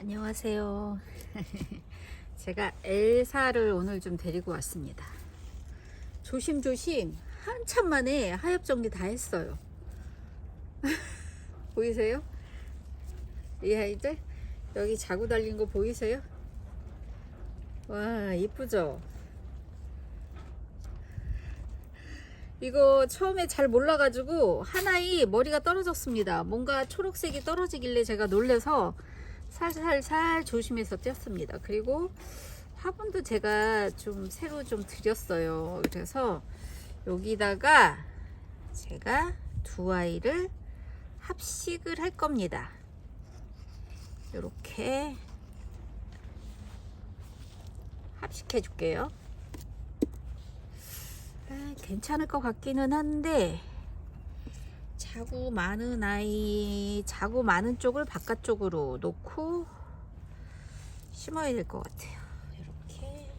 안녕하세요. 제가 엘사를 오늘 좀 데리고 왔습니다. 조심조심 한참 만에 하엽 정리 다 했어요. 보이세요? 이 아이들 여기 자고 달린 거 보이세요? 와 이쁘죠? 이거 처음에 잘 몰라가지고 하나의 머리가 떨어졌습니다. 뭔가 초록색이 떨어지길래 제가 놀래서 살살살 조심해서 뗐습니다. 그리고 화분도 제가 좀 새로 좀 드렸어요. 그래서 여기다가 제가 두 아이를 합식을 할 겁니다. 이렇게 합식해 줄게요. 아, 괜찮을 것 같기는 한데 자구 많은 아이 자구 많은 쪽을 바깥쪽으로 놓고 심어야 될 것 같아요. 이렇게.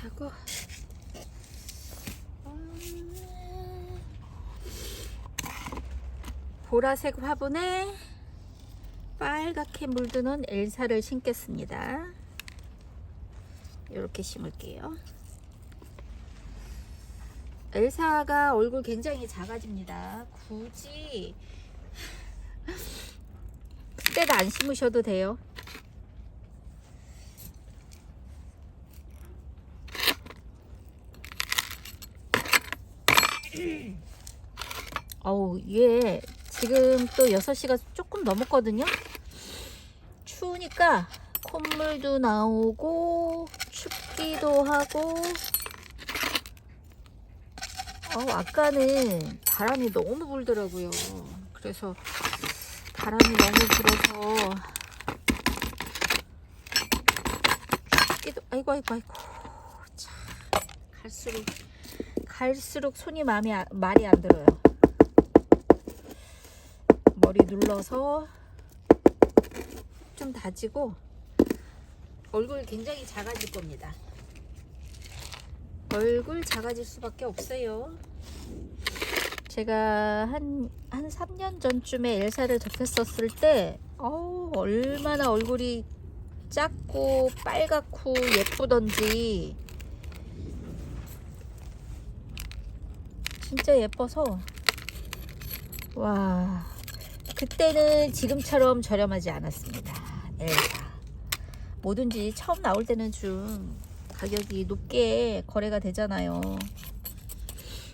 하고. 음, 보라색 화분에 빨갛게 물드는 엘사를 심겠습니다. 이렇게 심을게요. 엘사가 얼굴 굉장히 작아집니다. 굳이 그때도 안 심으셔도 돼요. 어우, 얘 지금 또 6시가 조금 넘었거든요. 추우니까 콧물도 나오고 춥기도 하고 어, 아까는 바람이 너무 불더라고요. 그래서 바람이 너무 불어서 춥기도 아이고 아이고 아이고 참 갈수록 갈수록 손이 마음에 안- 말이 안 들어요. 머리 눌러서 좀 다지고 얼굴 굉장히 작아질 겁니다. 얼굴 작아질 수밖에 없어요. 제가 한, 한 3년 전쯤에 엘사를 접했었을 때, 어우, 얼마나 얼굴이 작고 빨갛고 예쁘던지. 진짜 예뻐서, 와, 그때는 지금처럼 저렴하지 않았습니다. 엘사. 뭐든지 처음 나올 때는 좀 가격이 높게 거래가 되잖아요.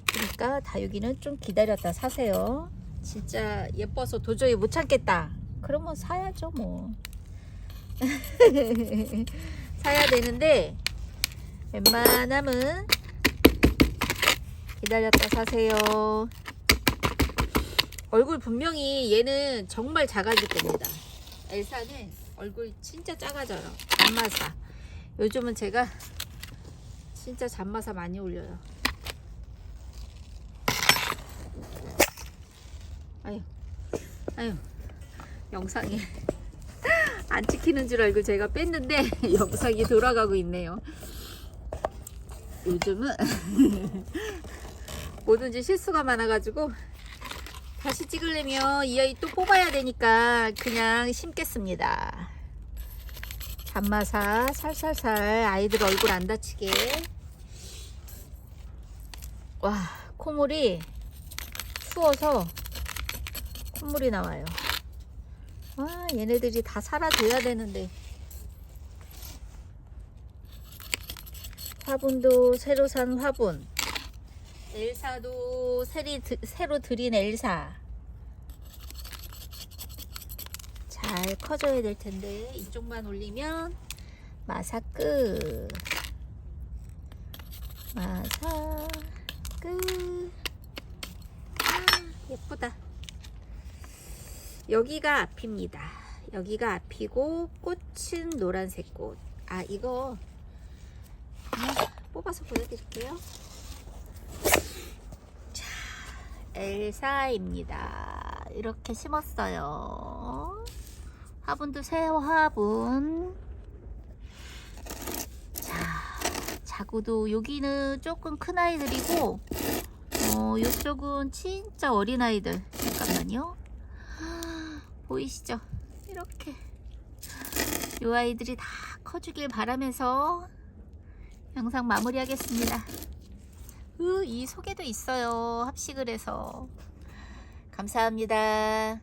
그러니까 다육이는 좀 기다렸다 사세요. 진짜 예뻐서 도저히 못 참겠다. 그러면 사야죠 뭐. 사야 되는데 웬만하면 기다렸다 사세요. 얼굴 분명히 얘는 정말 작아질 겁니다. 엘사는 얼굴 진짜 작아져요. 잠마사. 요즘은 제가 진짜 잠마사 많이 올려요. 아유, 아유, 영상이 안 찍히는 줄 알고 제가 뺐는데 영상이 돌아가고 있네요. 요즘은 뭐든지 실수가 많아가지고 다시 찍으려면 이 아이 또 뽑아야 되니까 그냥 심겠습니다. 잠마사 살살살 아이들 얼굴 안 다치게. 와, 콧물이 추워서 콧물이 나와요. 와, 얘네들이 다 살아줘야 되는데. 화분도 새로 산 화분. 엘사도 새리, 드- 새로 들인 엘사. 잘 커져야 될 텐데 이쪽만 올리면 마사 끝. 마사 끝. 아, 예쁘다. 여기가 앞입니다. 여기가 앞이고 꽃은 노란색 꽃. 아 이거 아, 뽑아서 보여드릴게요. 엘사입니다. 이렇게 심었어요. 화분도 새 화분. 자, 자구도 여기는 조금 큰 아이들이고, 어, 이쪽은 진짜 어린 아이들. 잠깐만요. 보이시죠? 이렇게. 요 아이들이 다 커주길 바라면서 영상 마무리하겠습니다. 으, 이 소개도 있어요. 합식을 해서. 감사합니다.